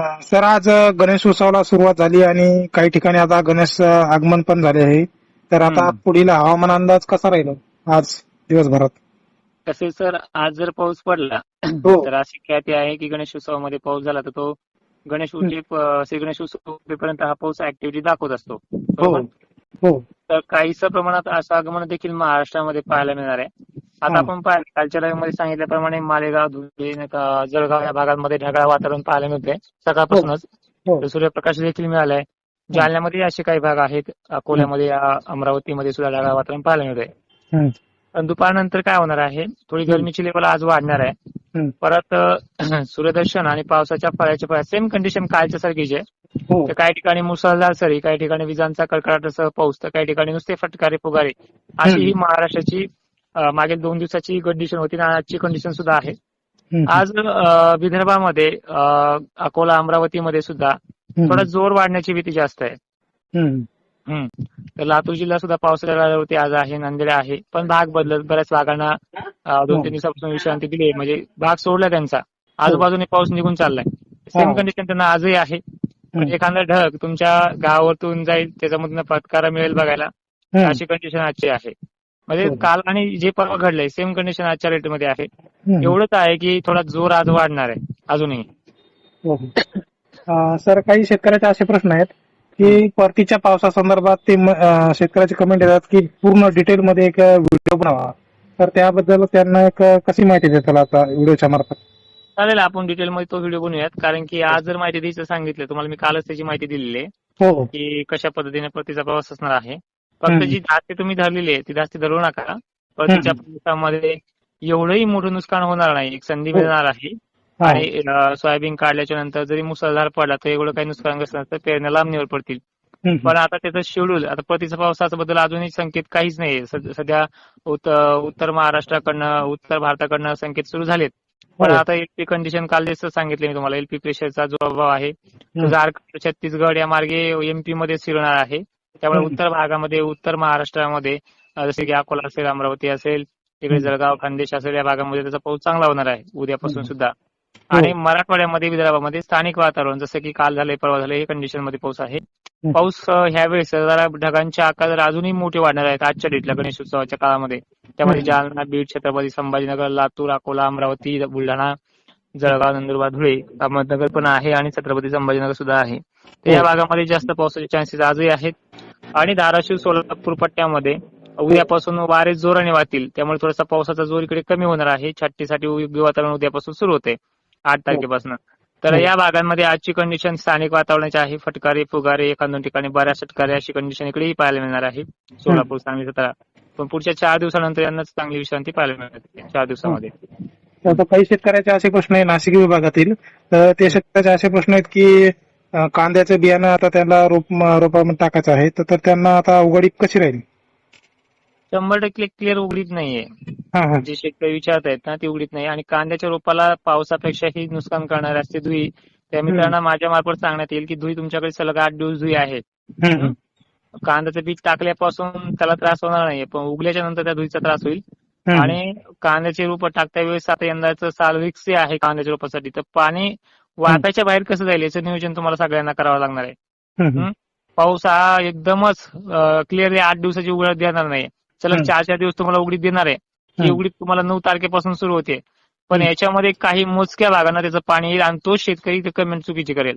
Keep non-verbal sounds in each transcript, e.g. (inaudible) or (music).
Sir आज गणेश उत्सवाला सुरुवात झाली आणि काही ठिकाणी आता गणेश आगमन पण झाले आहे. तर आता. पुढील हवामान अंदाज कसा राहील आज दिवसभरात? तसे सर आज जर पाऊस पडला हो. तर अशी ख्याती आहे की गणेश उत्सवामध्ये पाऊस झाला तर तो गणेश उत्सव गणेश उत्सव हा पाऊस ऍक्टिव्हिटी दाखवत असतो. हो. हो तर काहीसं प्रमाणात असं आगमन देखील महाराष्ट्रामध्ये पाहायला मिळणार आहे. आता हा. आपण पाहिलं कालच्या लाईव्हमध्ये सांगितल्याप्रमाणे मालेगाव धुळे जळगाव या भागांमध्ये ढगाळ वातावरण पाहायला मिळते सकाळपासूनच हो. सूर्यप्रकाश देखील मिळालाय. जालन्यामध्ये असे काही भाग आहेत. अकोल्यामध्ये अमरावतीमध्ये सुद्धा ढगाळ वातावरण पाहायला मिळते हम्म. पण दुपारनंतर काय होणार आहे? थोडी गरमीची लेवल आज वाढणार आहे. परत (clears throat) सूर्यदर्शन आणि पावसाच्या फळ्याच्या फळ्या सेम कंडिशन कालच्या सारखीच आहे. हो तर काही ठिकाणी मुसळधार सरी काही ठिकाणी विजांचा कडकडाटासह पाऊस तर काही ठिकाणी नुसते फटकारे फुगारे अशी ही महाराष्ट्राची मागील दोन दिवसाची कंडिशन होती आणि आजची कंडिशन सुद्धा आहे. आज विदर्भामध्ये अकोला अमरावतीमध्ये सुद्धा. थोडा जोर वाढण्याची भीती जास्त आहे. तर लातूर जिल्हा सुद्धा पावसाच्या लाटेवरती आज आहे नांदेड आहे पण भाग बदलत बऱ्याच भागांना दोन हो. तीन दिवसापासून विश्रांती दिली आहे. म्हणजे भाग सोडला त्यांचा आजूबाजूने पाऊस निघून चाललाय सेम हो. कंडिशन त्यांना आजही आहे. एखादा ढग तुमच्या गावावरतून जाईल त्याच्यामधून फटकारा मिळेल बघायला. अशी कंडिशन आजची आहे म्हणजे हो. काल आणि जे परवा घडलंय सेम कंडिशन आजच्या रेटमध्ये आहे. एवढंच आहे की थोडा जोर आज वाढणार आहे अजूनही हो. सर काही शेतकऱ्याचे असे प्रश्न आहेत की परतीच्या पावसासंदर्भात ते शेतकऱ्याचे कमेंट येतात की पूर्ण डिटेल मध्ये एक व्हिडिओ बनावा तर त्याबद्दल त्यांना एक कशी माहिती देताल आता व्हिडिओच्या मार्फत चालेल आपण डिटेल मध्ये तो व्हिडिओ बनवूयात. कारण की आज जर माहिती द्यायचं सांगितलं तुम्हाला मी कालच त्याची माहिती दिलेली आहे. हो हो. की कशा पद्धतीने परतीचा प्रवास असणार आहे. फक्त. जी धास्ती तुम्ही धरलेली आहे ती धास्ती धरू नका. परतीच्या प्रवासामध्ये एवढंही मोठं नुकसान होणार नाही. एक संधी हो. मिळणार आहे. आणि सोयाबीन काढल्याच्या नंतर जरी मुसळधार पडला तर एवढं काही नुकसान नसणार तर पेरण्या लांबणीवर पडतील. पण आता त्याचं शेड्यूल आता परतीच्या पावसाच्या बद्दल अजूनही संकेत काहीच नाही सध्या उत- उत्तर महाराष्ट्राकडनं उत्तर भारताकडनं संकेत सुरू झालेत. पण हो. आता एलपी कंडिशन काल जसं सांगितलं मी तुम्हाला एलपी प्रेशरचा जो अभाव आहे तो. झारखंड छत्तीसगड या मार्गे एमपी मध्ये शिरणार आहे त्यामुळे. उत्तर भागामध्ये उत्तर महाराष्ट्रामध्ये जसे की अकोला असेल अमरावती असेल तिकडे. जळगाव खानदेश असेल या भागामध्ये त्याचा पाऊस चांगला होणार आहे उद्यापासून. सुद्धा. आणि मराठवाड्यामध्ये विदर्भामध्ये स्थानिक वातावरण जसं की काल झालंय परवा झालंय हे कंडिशनमध्ये पाऊस आहे. पाऊस ह्यावेळेस जरा ढगांचे आकार अजूनही मोठे वाढणार आहेत आजच्या डेटला गणेश उत्सवाच्या काळामध्ये. त्यामध्ये. जालना बीड छत्रपती संभाजीनगर लातूर अकोला अमरावती बुलढाणा जळगाव नंदुरबार धुळे अहमदनगर पण आहे आणि छत्रपती संभाजीनगर सुद्धा आहे. तर या हो. भागामध्ये जास्त पावसाचे चान्सेस आजही आहेत. आणि धाराशिव सोलापूर पट्ट्यामध्ये उद्यापासून वारे जोराने वाहतील. त्यामुळे थोडासा पावसाचा जोर इकडे कमी होणार आहे. छाटीसाठी योग्य वातावरण उद्यापासून सुरू होते. आठ तारखेपासून. तर हो. या भागांमध्ये आजची कंडिशन स्थानिक वातावरणाची आहे. फटकारे फुगारे एखाद दोन ठिकाणी बऱ्याच फटकारे अशी कंडिशन इकडेही पाहायला मिळणार आहे. सोलापूर सांगली सातारा. पण पुढच्या चार दिवसानंतर यांना चांगली विश्रांती पाहायला मिळते चार दिवसामध्ये. आता काही शेतकऱ्याचे असे प्रश्न आहे नाशिक विभागातील. तर ते शेतकऱ्याचे असे प्रश्न आहेत की कांद्याचं बियाणं आता त्यांना रोप रोपामध्ये टाकायचं आहे. तर तर त्यांना आता उघडीप कशी राहील. शंभर टक्के क्लिअर उघडीत नाहीये. हा हा. जे शेतकरी विचारत आहेत ना ती उघडीत नाही. आणि कांद्याच्या रोपाला पावसापेक्षाही नुकसान करणारे असते धुई. त्या मित्रांना माझ्या मार्फत सांगण्यात येईल की धुई तुमच्याकडे सलग आठ दिवस धुई हम्म. कांद्याचं पीक टाकल्यापासून त्याला त्रास होणार नाही पण उगल्याच्या नंतर त्या धुईचा त्रास होईल. आणि कांद्याचे रोप टाकता वेळेस आता यंदाचं साल रिक्स आहे कांद्याच्या रोपासाठी. तर पाणी वाफ्याच्या बाहेर कसं जाईल याचं नियोजन तुम्हाला सगळ्यांना करावं लागणार आहे. पाऊस हा एकदमच क्लिअरली आठ दिवसाची उघडीत देणार नाही. सलग. चार चार दिवस तुम्हाला उघडीत देणार आहे ही. उघडीत तुम्हाला नऊ तारखेपासून सुरू होते पण. याच्यामध्ये काही मोजक्या भागांना त्याचं पाणी येईल आणि तोच शेतकरी ते कमेंट चुकीची करेल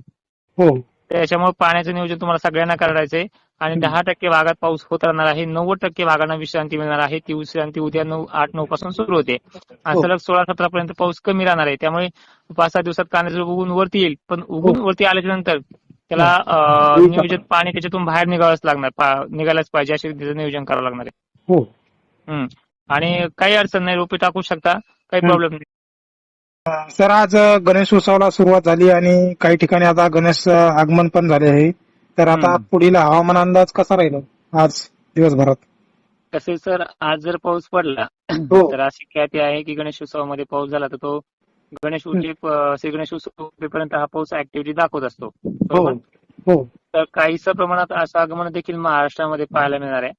हो त्याच्यामुळे पाण्याचं नियोजन तुम्हाला सगळ्यांना करायचंय आणि. दहा टक्के भागात पाऊस होत राहणार आहे नव्वद टक्के भागांना विश्रांती मिळणार आहे ती विश्रांती उद्या नऊ आठ नऊ पासून सुरू होते आणि हो. सलग सोळा सतरा पर्यंत पाऊस कमी राहणार आहे त्यामुळे पाच सहा दिवसात कांद्याचं उगून वरती येईल पण उगून हो. वरती आल्याच्यानंतर त्याला नियोजन पाणी त्याच्यातून बाहेर निघावंच लागणार निघायलाच पाहिजे असे त्याचं नियोजन करावं लागणार आहे हो हम्म. आणि काही अडचण नाही रोपे टाकू शकता काही हम्म. प्रॉब्लेम नाही सर आज गणेश उत्सवाला सुरुवात झाली आणि काही ठिकाणी आता गणेश आगमन पण झाले आहे तर आता हम्म. पुढील हवामान अंदाज कसा राहील आज दिवसभरात तसे सर आज जर पाऊस पडला हो तर अशी ख्याती आहे की गणेश उत्सवामध्ये पाऊस झाला तर तो गणेश उत्सव श्री गणेश उत्सव होईपर्यंत हा पाऊस ऍक्टिव्हिटी दाखवत असतो. हो? हो. तर काहीसं प्रमाणात असं आगमन देखील महाराष्ट्रामध्ये पाहायला मिळणार आहे.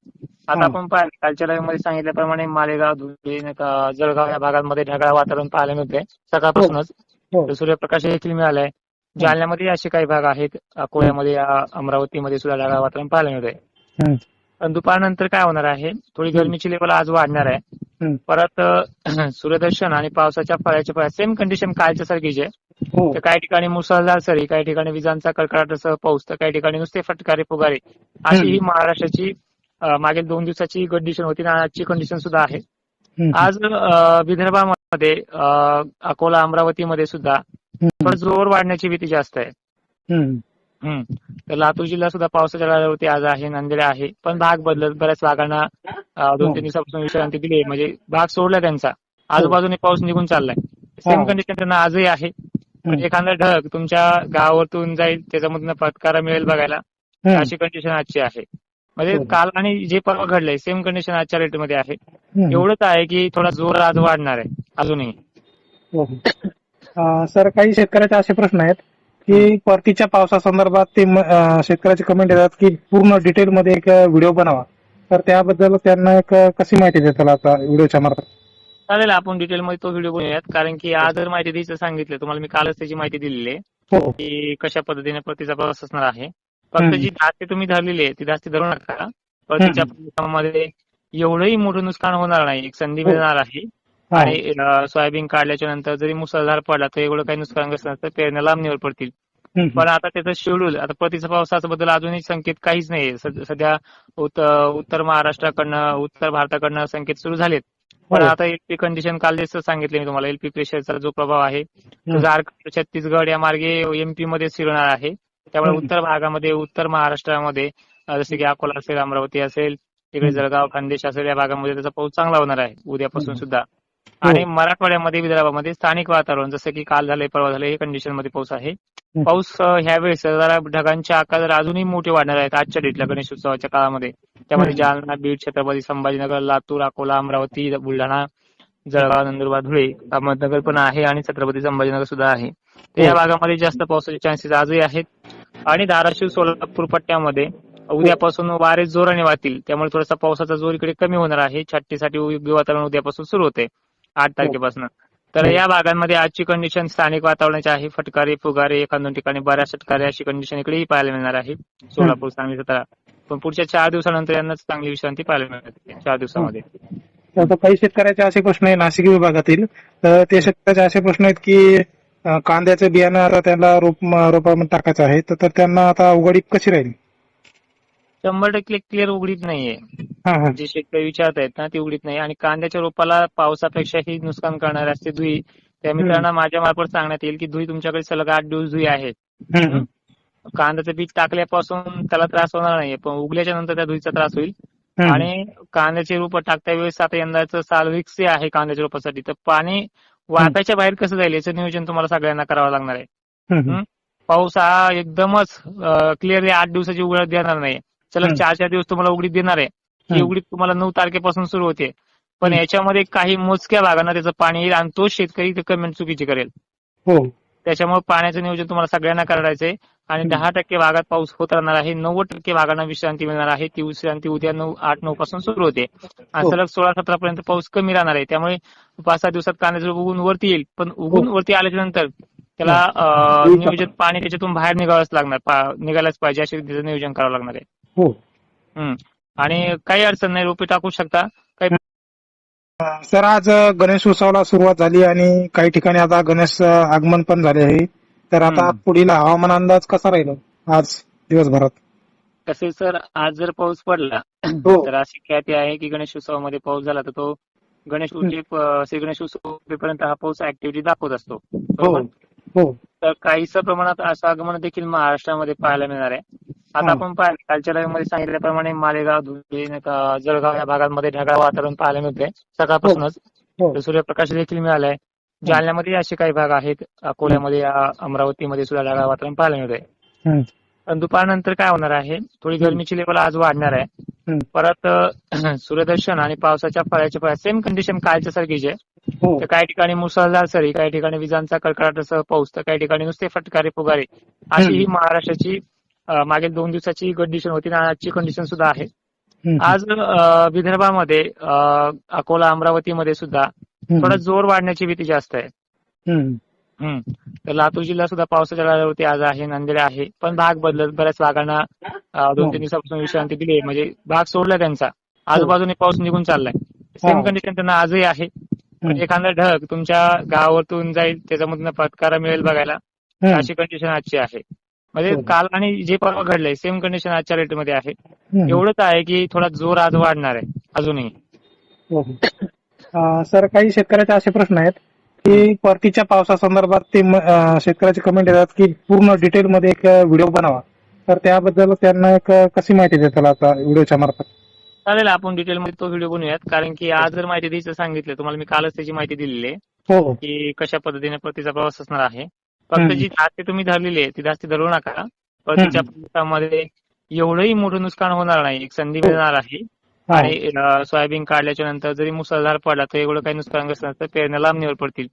आता. आपण कालच्या लाईव्हमध्ये सांगितल्याप्रमाणे मालेगाव धुळे जळगाव या भागांमध्ये ढगाळ वातावरण पाहायला मिळते सकाळपासूनच हो सूर्यप्रकाश देखील मिळालाय. जालन्यामध्ये असे काही भाग आहेत अकोल्यामध्ये अमरावतीमध्ये सुद्धा ढगाळ वातावरण पाहायला मिळत पण दुपारनंतर काय होणार आहे? थोडी गरमीची लेवल आज वाढणार आहे. परत सूर्यदर्शन आणि पावसाच्या फळ्याच्या फळ्या. सेम कंडिशन कालच्या सारखीच आहे तर काही ठिकाणी मुसळधार सरी काही ठिकाणी विजांचा कडकडाटासह पाऊस तर काही ठिकाणी नुसते फटकारे फुगारे. अशी ही महाराष्ट्राची मागील दोन दिवसाची कंडिशन होती आणि आजची कंडिशन सुद्धा आहे. आज विदर्भामध्ये अकोला अमरावतीमध्ये सुद्धा जोर वाढण्याची भीती जास्त आहे. तर लातूर जिल्हा सुद्धा पावसाच्या लाटावरती आज आहे नांदेड आहे पण भाग बदलत बऱ्याच भागांना दोन तीन दिवसापासून विश्रांती दिली आहे. म्हणजे भाग सोडला त्यांचा आजूबाजूने पाऊस निघून चाललाय सेम हा. कंडिशन त्यांना आजही आहे. एखादा ढग तुमच्या गावावरतून जाईल त्याच्यामधून फटकारा मिळेल बघायला. अशी कंडिशन आजची आहे म्हणजे हो. काल आणि जे परवा घडलंय सेम कंडिशन आजच्या रेटमध्ये आहे. एवढंच आहे की थोडा जोर आज वाढणार आहे अजूनही हो. सर काही शेतकऱ्याचे असे प्रश्न आहेत की परतीच्या पावसासंदर्भात ते शेतकऱ्याचे कमेंट येतात की पूर्ण डिटेल मध्ये एक व्हिडिओ बनावा. तर त्याबद्दल त्यांना एक कशी माहिती देताल आता व्हिडिओच्या मार्फत? चालेल आपण डिटेलमध्ये तो व्हिडिओ बनवूयात कारण की आज जर माहिती द्यायचं सांगितलं. तुम्हाला मी कालच त्याची माहिती दिलेली आहे. हो. की कशा पद्धतीने परतीचा पाऊस असणार आहे. फक्त. जी धास्ती तुम्ही धरलेली आहे ती धास्ती धरू नका. परतीच्या पावसामध्ये एवढंही मोठं नुकसान होणार नाही. एक संधी हो. मिळणार आहे. आणि सोयाबीन काढल्याच्या नंतर जरी मुसळधार पडला तर एवढं काही नुकसान नसणार तर पेरण्या लांबणीवर पडतील. पण आता त्याचं शेड्यूल आता परतीचा पावसाच्या बद्दल अजूनही संकेत काहीच नाही सध्या उत- उत्तर महाराष्ट्राकडनं उत्तर भारताकडनं संकेत सुरू झालेत पण हो. आता एलपी कंडिशन काल जसं सांगितलं मी तुम्हाला एलपी प्रेशरचा जो प्रभाव आहे तो. झारखंड छत्तीसगड या मार्गे एमपी मध्ये शिरणार आहे त्यामुळे. उत्तर भागामध्ये उत्तर महाराष्ट्रामध्ये जसे की अकोला असेल अमरावती असेल तिकडे. जळगाव खानदेश असेल या भागामध्ये त्याचा पाऊस चांगला होणार आहे उद्यापासून. सुद्धा. आणि मराठवाड्यामध्ये विदर्भामध्ये स्थानिक वातावरण जसं की काल झालंय परवा झालंय हे कंडिशनमध्ये पाऊस आहे. पाऊस ह्यावेळेस जरा ढगांचे आकार अजूनही मोठे वाढणार आहेत आजच्या डेटला गणेश उत्सवाच्या काळामध्ये. त्यामध्ये. जालना बीड छत्रपती संभाजीनगर लातूर अकोला अमरावती बुलढाणा जळगाव नंदुरबार धुळे अहमदनगर पण आहे आणि छत्रपती संभाजीनगर सुद्धा आहे. तर या हो. भागामध्ये जास्त पावसाचे चान्सेस आजही आहेत. आणि धाराशिव सोलापूर पट्ट्यामध्ये उद्यापासून वारे जोराने वाहतील. त्यामुळे थोडासा पावसाचा जोर इकडे कमी होणार आहे. छाटणीसाठी योग्य वातावरण उद्यापासून सुरू होते. आठ तारखेपासून. तर हो. या भागांमध्ये आजची कंडिशन स्थानिक वातावरणाची आहे. फटकारे फुगारे एखाद दोन ठिकाणी बऱ्याच फटकारे अशी कंडिशन इकडेही पाहायला मिळणार आहे. सोलापूर सांगली सातारा. पण पुढच्या चार दिवसानंतर यांनाच चांगली विश्रांती पाहायला मिळते चार दिवसामध्ये. तर आता काही शेतकऱ्याचे असे प्रश्न आहे नाशिक विभागातील. तर ते शेतकऱ्याचे असे प्रश्न आहेत की कांद्याचं बियाणं आता त्याला रोप रोपामध्ये टाकायचं आहे. तर तर त्यांना आता उघडीप कशी राहील. शंभर टक्के क्लिअर उघडीत नाहीये. हा हा. जे शेतकरी विचारत आहेत ना ती उघडीत नाही. आणि कांद्याच्या रोपाला पावसापेक्षाही नुकसान करणारे असते धुई. त्या मित्रांना माझ्या मार्फत सांगण्यात येईल की धुई तुमच्याकडे सलग आठ दिवस धुई हम्म. कांद्याचं पीक टाकल्यापासून त्याला त्रास होणार नाहीये पण उगल्याच्या नंतर त्या धुईचा त्रास होईल. आणि कांद्याचे रोप टाकता वेळेस आता यंदाचं साल रिक्स आहे कांद्याच्या रोपासाठी. तर पाणी वाफ्याच्या बाहेर कसं जाईल याचं नियोजन तुम्हाला सगळ्यांना करावं लागणार आहे. पाऊस हा एकदमच क्लिअरली आठ दिवसाची उघडीत देणार नाही. सलग. चार चार दिवस तुम्हाला उघडीत देणार आहे ही. उघडीत तुम्हाला नऊ तारखेपासून सुरू होते पण. याच्यामध्ये काही मोजक्या भागांना त्याचं पाणी येईल आणि तो शेतकरी ते कमेंट चुकीची करेल हो त्याच्यामुळे पाण्याचं नियोजन तुम्हाला सगळ्यांना करायचंय आणि. दहा टक्के भागात पाऊस होत राहणार आहे नव्वद टक्के भागांना विश्रांती मिळणार आहे ती विश्रांती उद्या नऊ आठ नऊ पासून सुरू होते आणि हो. सलग सोळा सतरा पर्यंत पाऊस कमी राहणार आहे त्यामुळे पाच सहा दिवसात कांद्याचं उगून वरती येईल पण उगून हो. वरती आल्याच्यानंतर त्याला हो. नियोजित पाणी त्याच्यातून बाहेर निघावंच लागणार निघायलाच पाहिजे अशी त्याचं नियोजन करावं लागणार आहे हो. हम्म. आणि काही अडचण नाही रोपे टाकू शकता. काही सर आज गणेश उत्सवाला सुरुवात झाली आणि काही ठिकाणी आता गणेश आगमन पण झाले आहे. तर आता. पुढील हवामान अंदाज कसा राहील आज दिवसभरात? कसे सर आज जर पाऊस पडला हो. तर अशी ख्याती आहे की गणेश उत्सवामध्ये पाऊस झाला तर तो गणेश उत्सव श्री गणेश उत्सव हा पाऊस ऍक्टिव्हिटी दाखवत असतो. हो? हो. तर काहीसं प्रमाणात असं आगमन देखील महाराष्ट्रामध्ये पाहायला मिळणार आहे. आता. आपण पाहिलं कालच्या live मध्ये सांगितल्याप्रमाणे मालेगाव धुळे जळगाव या भागांमध्ये ढगाळ वातावरण पाहायला मिळतंय. सकाळपासूनच हो. सूर्यप्रकाश देखील मिळालाय. जालन्यामध्ये असे काही भाग आहेत अकोल्यामध्ये अमरावतीमध्ये सुद्धा ढगाळ वातावरण पाहायला मिळतंय. पण दुपारनंतर काय होणार आहे? थोडी गरमीची लेवल आज वाढणार आहे. परत (clears throat) सूर्यदर्शन आणि पावसाच्या फळ्याच्या फळ्या सेम कंडिशन कालच्या सारखीच आहे. हो. तर काही ठिकाणी मुसळधार सरी काही ठिकाणी विजांचा कडकडाटासह पाऊस तर काही ठिकाणी नुसते फटकारे फुगारे. अशी ही. महाराष्ट्राची मागील दोन दिवसाची कंडिशन होती आणि आजची कंडिशन सुद्धा आहे. आज विदर्भामध्ये अकोला अमरावतीमध्ये सुद्धा थोडा जोर वाढण्याची भीती जास्त आहे. तर लातूर जिल्हा सुद्धा पावसाच्या लाटावरती आज आहे नांदेड आहे पण भाग बदलत बऱ्याच भागांना दोन तीन दिवसापासून विश्रांती दिली आहे. म्हणजे भाग सोडला त्यांचा. आजूबाजूने पाऊस निघून चाललाय. सेम हा. कंडिशन त्यांना आजही आहे. एखादा ढग तुमच्या गावावरतून जाईल त्याच्यामधून फटकारा मिळेल बघायला. अशी कंडिशन आजची आहे. म्हणजे हो. काल आणि जे परवा घडलंय सेम कंडिशन आजच्या रेटमध्ये आहे. एवढंच आहे की थोडा जोर आज वाढणार आहे अजूनही. हो, सर काही शेतकऱ्याचे असे प्रश्न आहेत की परतीच्या पावसासंदर्भात ते शेतकऱ्याचे कमेंट येतात की पूर्ण डिटेलमध्ये एक व्हिडिओ बनावा. तर त्याबद्दल त्यांना एक कशी माहिती देताल आता व्हिडिओच्या मार्फत? चालेल आपण डिटेलमध्ये तो व्हिडिओ बनवूयात. कारण की आज जर माहिती द्यायचं सांगितलं तुम्हाला मी कालच त्याची माहिती दिलेली आहे हो की कशा पद्धतीने परतीचा प्रवास असणार आहे. फक्त. जी धास्ती तुम्ही धरलेली आहे ती धास्ती धरू नका परतीच्या प्रवासामध्ये एवढंही मोठं नुकसान होणार नाही एक संधी मिळणार आहे हा. आणि सोयाबीन काढल्याच्या नंतर जरी मुसळधार पडला तर एवढं काही नुकसानग्रस्त नसतं पेरण्या लांबणीवर पडतील.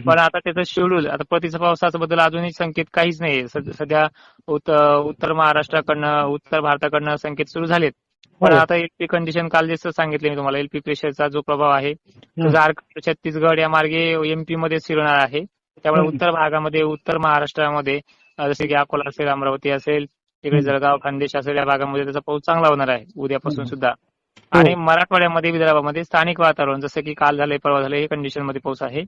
पण आता त्याचं शेड्यूल आता परतीचा पावसाचा बद्दल अजूनही संकेत काहीच नाही सध्या उत- उत्तर महाराष्ट्राकडनं उत्तर भारताकडनं संकेत सुरू झालेत पण हो. आता एलपी कंडिशन काल जसं सांगितलं मी तुम्हाला एलपी प्रेशरचा जो प्रभाव आहे. झारखंड छत्तीसगड या मार्गे एमपी मध्ये शिरणार आहे त्यामुळे. उत्तर भागामध्ये उत्तर महाराष्ट्रामध्ये जसे की अकोला असेल अमरावती असेल तिकडे. जळगाव खानदेश असेल या भागामध्ये त्याचा पाऊस चांगला होणार आहे उद्यापासून. सुद्धा आणि मराठवाड्यामध्ये विदर्भामध्ये स्थानिक वातावरण जसं की काल झालंय परवा झालंय हे कंडिशनमध्ये पाऊस आहे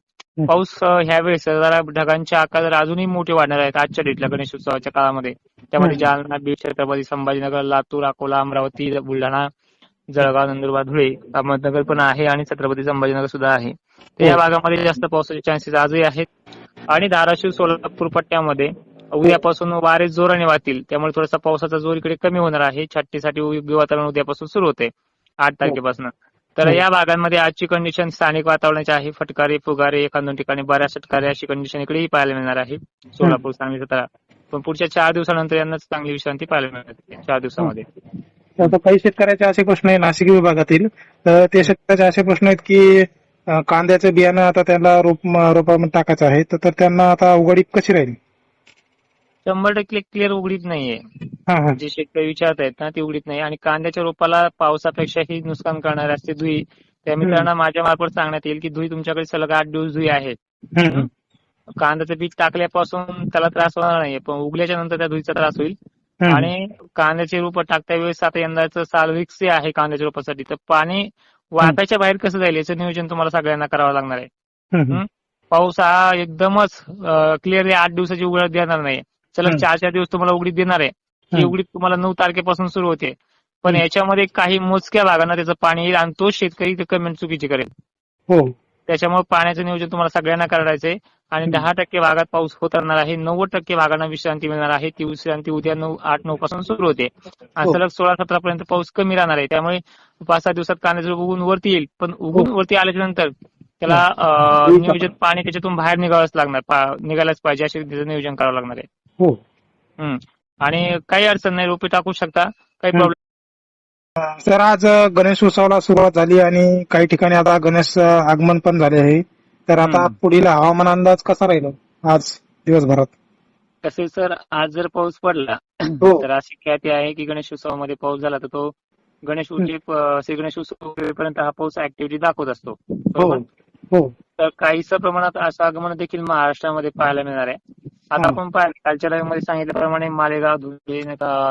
पाऊस ह्यावेळेस जरा ढगांचे आकार जरा अजूनही मोठे वाढणार आहेत आजच्या डेटला गणेश उत्सवाच्या काळामध्ये त्यामध्ये. जालना बीड छत्रपती संभाजीनगर लातूर अकोला अमरावती बुलढाणा जळगाव नंदुरबार धुळे अहमदनगर पण आहे आणि छत्रपती संभाजीनगर सुद्धा आहे तर या हो. भागामध्ये जास्त पावसाचे चान्सेस आजही आहेत. आणि धाराशिव सोलापूर पट्ट्यामध्ये उद्यापासून वारे जोराने वाहतील. त्यामुळे थोडासा पावसाचा जोर इकडे कमी होणार आहे. छाटीसाठी योग्य वातावरण उद्यापासून सुरू होते. आठ तारखेपासून. तर हो. या भागांमध्ये आजची कंडिशन स्थानिक वातावरणाची आहे. फटकारे फुगारे एखाद दोन ठिकाणी बऱ्याच फटकारे अशी कंडिशन इकडेही पाहायला मिळणार आहे. सोलापूर सांगली सातारा. पण पुढच्या चार दिवसानंतर यांना चांगली विश्रांती पाहायला मिळणार चार दिवसामध्ये. आता काही शेतकऱ्याचे असे प्रश्न आहे. नाशिक विभागातील. तर ते शेतकऱ्याचे असे प्रश्न आहेत की कांद्याचं बियाणं आता त्यांना रोप रोपामध्ये टाकायचं आहे. तर त्यांना आता उघडीप कशी राहील? शंभर टक्के क्लिअर उघडीत नाहीये. हा हा. जे शेतकरी विचारत आहेत ना ती उघडीत नाही. आणि कांद्याच्या रोपाला पावसापेक्षाही नुकसान करणारे असते धुई. त्या मित्रांना माझ्या मार्फत सांगण्यात येईल की धुई तुमच्याकडे सलग आठ दिवस धुई हम्म. कांद्याचं पीक टाकल्यापासून त्याला त्रास होणार नाहीये पण उगल्याच्या नंतर त्या धुईचा त्रास होईल. आणि कांद्याचे रोप टाकता वेळेस आता यंदाचं साल रिक्स आहे कांद्याच्या रोपासाठी. तर पाणी वाटाच्या बाहेर कसं जाईल याचं नियोजन तुम्हाला सगळ्यांना करावं लागणार आहे. पाऊस हा एकदमच क्लिअरली आठ दिवसाची उघडीत देणार नाही सलग. चार चार दिवस तुम्हाला उघडीत देणार आहे ही हम्म. उघडीत तुम्हाला नऊ तारखेपासून सुरू होते पण. याच्यामध्ये काही मोजक्या भागांना त्याचं पाणी येईल आणि तोच शेतकरी ते कमेंट चुकीची करेल हो त्याच्यामुळे पाण्याचं नियोजन तुम्हाला सगळ्यांना करायचंय आणि हम्म. दहा टक्के भागात पाऊस होत राहणार आहे. नव्वद टक्के भागांना विश्रांती मिळणार आहे. ती विश्रांती उद्या नऊ आठ नऊ पासून सुरू होते. आणि हो. सलग सोळा सतरा पर्यंत पाऊस कमी राहणार आहे. त्यामुळे पाच सहा दिवसात कांद्याचं उगून वरती येईल. पण उगून हो. वरती आल्याच्यानंतर त्याला अं, नियोजन पाणी त्याच्यातून बाहेर निघावंच लागणार. निघायलाच पाहिजे असे त्याचं नियोजन करावं लागणार आहे. हो. आणि काही अडचण नाही. रोपे टाकू शकता. काही. प्रॉब्लेम सर आज गणेश उत्सवाला सुरुवात झाली आणि काही ठिकाणी आता गणेश आगमन पण झाले आहे. तर आता. पुढील हवामान अंदाज कसा राहील आज दिवसभरात? तसे सर आज जर पाऊस पडला हो. तर अशी ख्याती आहे की गणेश उत्सवामध्ये पाऊस झाला तर तो गणेश उत्सव श्री गणेश उत्सव होईपर्यंत हा पाऊस ऍक्टिव्हिटी दाखवत असतो. हो? हो. तर काहीसं प्रमाणात असं आगमन देखील महाराष्ट्रामध्ये पाहायला मिळणार आहे. आता हा. आपण पाहिलं कालच्या मध्ये सांगितल्याप्रमाणे मालेगाव धुळे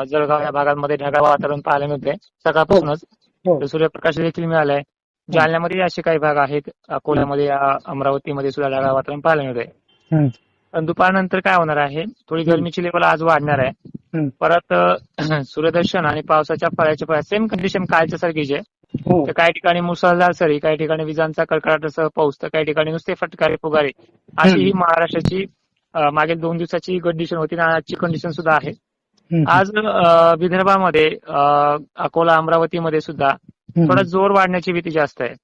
जळगाव या भागांमध्ये ढगाळ वातावरण पाहायला मिळतंय. सकाळपासूनच हो. सूर्यप्रकाश देखील मिळालाय. जालन्यामध्ये असे काही भाग आहेत. अकोल्यामध्ये अमरावतीमध्ये सुद्धा ढगाळ वातावरण पाहायला मिळतंय. पण दुपारनंतर काय होणार आहे? थोडी गरमीची लेवल आज वाढणार आहे. परत (clears throat) सूर्यदर्शन आणि पावसाच्या फळ्याच्या फळ्या सेम कंडिशन कालच्या सारखीच आहे. हो तर काही ठिकाणी मुसळधार सरी काही ठिकाणी विजांचा कडकडाटासह पाऊस तर काही ठिकाणी नुसते फटकारे फुगारे. अशी ही महाराष्ट्राची मागील दोन दिवसाची कंडिशन होती आणि आजची कंडिशन सुद्धा आहे. आज विदर्भामध्ये अकोला अमरावतीमध्ये सुद्धा थोडा जोर वाढण्याची भीती जास्त आहे.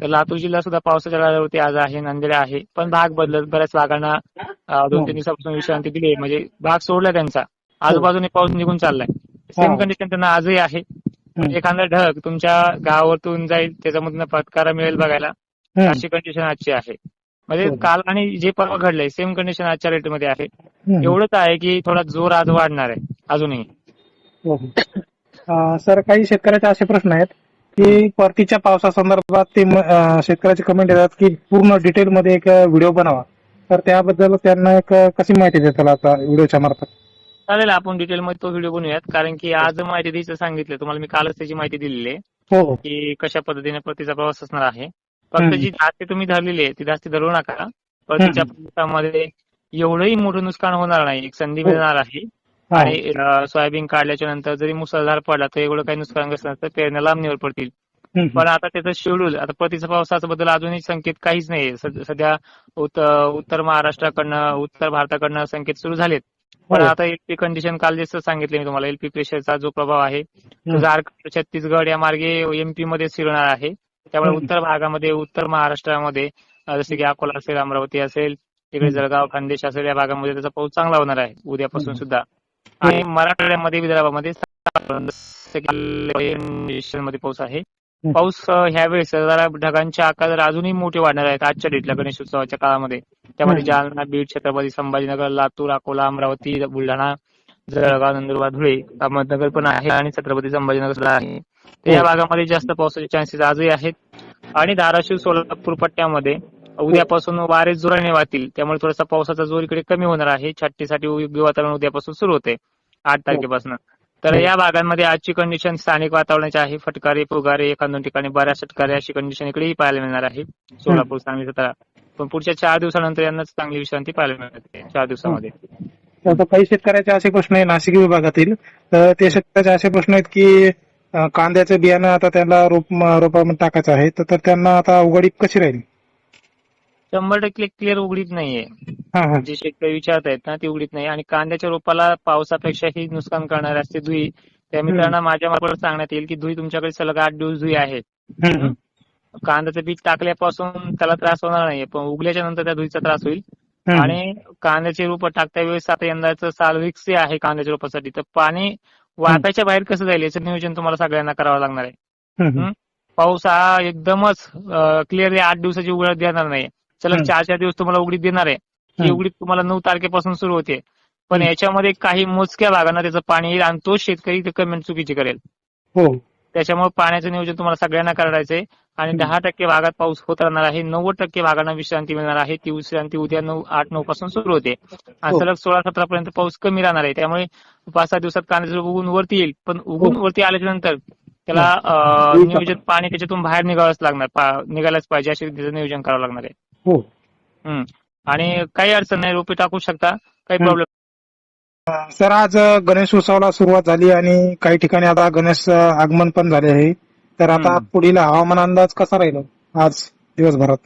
तर लातूर जिल्हा सुद्धा पावसाच्या लाटावरती आज आहे नांदेड आहे पण भाग बदलत बऱ्याच भागांना दोन तीन दिवसापासून विश्रांती दिली म्हणजे भाग सोडला त्यांचा. आजूबाजूने पाऊस निघून चाललाय. सेम हा. कंडिशन त्यांना आजही आहे. एखादा ढग तुमच्या गावावरतून जाईल त्याच्यामधून फटकारा मिळेल बघायला अशी कंडिशन आजची आहे. म्हणजे. काल आणि जे परवा घडलंय सेम कंडिशन आजच्या रेटमध्ये आहे. एवढंच आहे की थोडा जोर आज वाढणार आहे अजूनही. हो, सर काही शेतकऱ्याचे असे प्रश्न आहेत की परतीच्या पावसासंदर्भात ते शेतकऱ्याची कमेंट येतात की पूर्ण डिटेलमध्ये एक व्हिडिओ बनावा. तर त्याबद्दल त्यांना एक कशी माहिती देताल आता व्हिडिओच्या मार्फत? चालेल आपण डिटेलमध्ये तो व्हिडिओ बनवूयात. कारण की आज माहिती द्यायचं सांगितलं तुम्हाला मी कालच त्याची माहिती दिलेली आहे. हो हो. की कशा पद्धतीने परतीचा प्रवास असणार आहे. फक्त. जी धास्ती तुम्ही धरलेली आहे ती धास्ती धरू नका. परतीच्या प्रवासामध्ये एवढंही मोठं नुकसान होणार नाही एक संधी हो. मिळणार आहे. आणि सोयाबीन काढल्याच्या नंतर जरी मुसळधार पडला तर एवढं काही नुकसानग्रस्त नसतं पेरण्या लांबणीवर पडतील. पण आता त्याचं शेड्यूल आता परतीच्या पावसाच्या बद्दल अजूनही संकेत काहीच नाही सध्या उत- उत्तर महाराष्ट्राकडनं उत्तर भारताकडनं संकेत सुरू झालेत. पण हो. आता एलपी कंडिशन काल जसं सांगितलं मी तुम्हाला एलपी प्रेशरचा जो प्रभाव आहे तो. झारखंड छत्तीसगड या मार्गे एमपी मध्ये शिरणार आहे त्यामुळे. उत्तर भागामध्ये उत्तर महाराष्ट्रामध्ये जसे की अकोला असेल अमरावती असेल तिकडे. जळगाव खानदेश असेल या भागामध्ये त्याचा पाऊस चांगला होणार आहे उद्यापासून. सुद्धा आणि मराठवाड्यामध्ये विदर्भामध्ये मध्ये पाऊस आहे. पाऊस अं, ह्यावेळेस जरा ढगांचे आकार अजूनही मोठे वाढणार आहेत. आजच्या डेटला गणेश उत्सवाच्या काळामध्ये. त्यामध्ये. जालना बीड छत्रपती संभाजीनगर लातूर अकोला अमरावती बुलढाणा जळगाव नंदुरबार धुळे अहमदनगर पण आहे आणि छत्रपती संभाजीनगर सुद्धा आहे. तर या हो. भागामध्ये जास्त पावसाचे चान्सेस आजही आहेत. आणि धाराशिव सोलापूर पट्ट्यामध्ये उद्यापासून वारे जोराने वाहतील. त्यामुळे थोडासा पावसाचा जोर इकडे कमी होणार आहे. छाटणीसाठी योग्य वातावरण उद्यापासून सुरू होते. आठ तारखेपासून. तर हो. या भागांमध्ये आजची कंडिशन स्थानिक वातावरणाची आहे. फटकारे फुगारे एखाद दोन ठिकाणी बऱ्याच फटकारे अशी कंडिशन इकडेही पाहायला मिळणार आहे. सोलापूर सांगली सातारा. पण पुढच्या चार दिवसानंतर यांना चांगली विश्रांती पाहायला मिळते. चार दिवसामध्ये. आता काही शेतकऱ्याचे असे प्रश्न आहे नाशिक विभागातील. तर ते शेतकऱ्याचे असे प्रश्न आहेत की कांद्याचं बियाणं आता त्यांना रोप रोपामध्ये टाकायचं आहे. तर तर त्यांना आता उघडीप कशी राहील. शंभर टक्के क्लिअर उघडीत नाहीये. हा हा. जे शेतकरी विचारत आहेत ना ती उघडीत नाही. आणि कांद्याच्या रोपाला पावसापेक्षाही नुकसान करणारे असते धुई. त्या मित्रांना माझ्या मार्फत सांगण्यात येईल की धुई तुमच्याकडे सलग आठ दिवस धुई आहे. कांद्याचं पीक टाकल्यापासून त्याला त्रास होणार नाहीये पण उगल्याच्या नंतर त्या धुईचा त्रास होईल. आणि कांद्याचे रोप टाकता वेळेस आता यंदाचं साल रिक्स आहे कांद्याच्या रोपासाठी. तर पाणी वाटाच्या बाहेर कसं जाईल याचं नियोजन तुम्हाला सगळ्यांना करावं लागणार आहे. पाऊस हा एकदमच क्लिअरली आठ दिवसाची उघडीत देणार नाही सलग हम्म. चार चार दिवस तुम्हाला उघडीत देणार आहे ही हम्म. उघडीत तुम्हाला नऊ तारखेपासून सुरू होते पण. याच्यामध्ये काही मोजक्या भागांना त्याचं पाणी येईल आणि तोच शेतकरी ते कमेंट चुकीची करेल हो त्याच्यामुळे पाण्याचं नियोजन तुम्हाला सगळ्यांना करायचंय आणि. दहा टक्के भागात पाऊस होत राहणार आहे नव्वद टक्के भागांना विश्रांती मिळणार आहे ती विश्रांती उद्या नऊ आठ नऊ पासून सुरू होते आणि हो. सलग सोळा सतरा पर्यंत पाऊस कमी राहणार आहे त्यामुळे पाच सहा दिवसात कांद्याचं उगून वरती येईल पण उगून हो. वरती आल्याच्यानंतर त्याला अं, नियोजन पाणी त्याच्यातून बाहेर निघावंच लागणार. पा- निघायलाच पाहिजे असे त्याचं नियोजन करावं लागणार आहे. हो. आणि काही अडचण नाही रोपे टाकू शकता. काही. प्रॉब्लेम सर आज गणेश उत्सवाला सुरुवात झाली आणि काही ठिकाणी आता गणेश आगमन पण झाले आहे. तर आता. पुढील हवामान अंदाज कसा राहील आज दिवसभरात?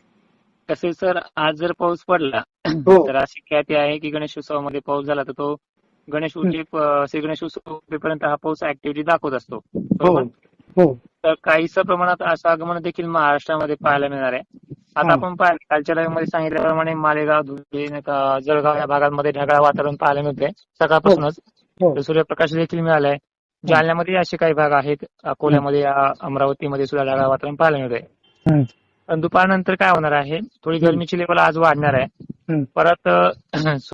तसे सर आज जर पाऊस पडला हो. तर अशी ख्याती आहे की गणेश उत्सवामध्ये पाऊस झाला तर तो गणेश उत्सव श्री गणेश उत्सव पर्यंत हा पाऊस ऍक्टिव्हिटी दाखवत असतो. हो. तर काहीसं प्रमाणात असं आगमन देखील महाराष्ट्रामध्ये पाहायला मिळणार आहे. आता. आपण कालच्या मध्ये सांगितल्याप्रमाणे मालेगाव धुळे जळगाव या भागांमध्ये ढगाळ वातावरण पाहायला मिळतंय. सकाळपासूनच हो. सूर्यप्रकाश देखील मिळालाय. जालन्यामध्ये असे काही भाग आहेत अकोल्यामध्ये अमरावतीमध्ये सुद्धा ढगाळ वातावरण पाहायला मिळतंय. पण दुपारनंतर काय होणार आहे? थोडी गरमीची लेवल आज वाढणार आहे. परत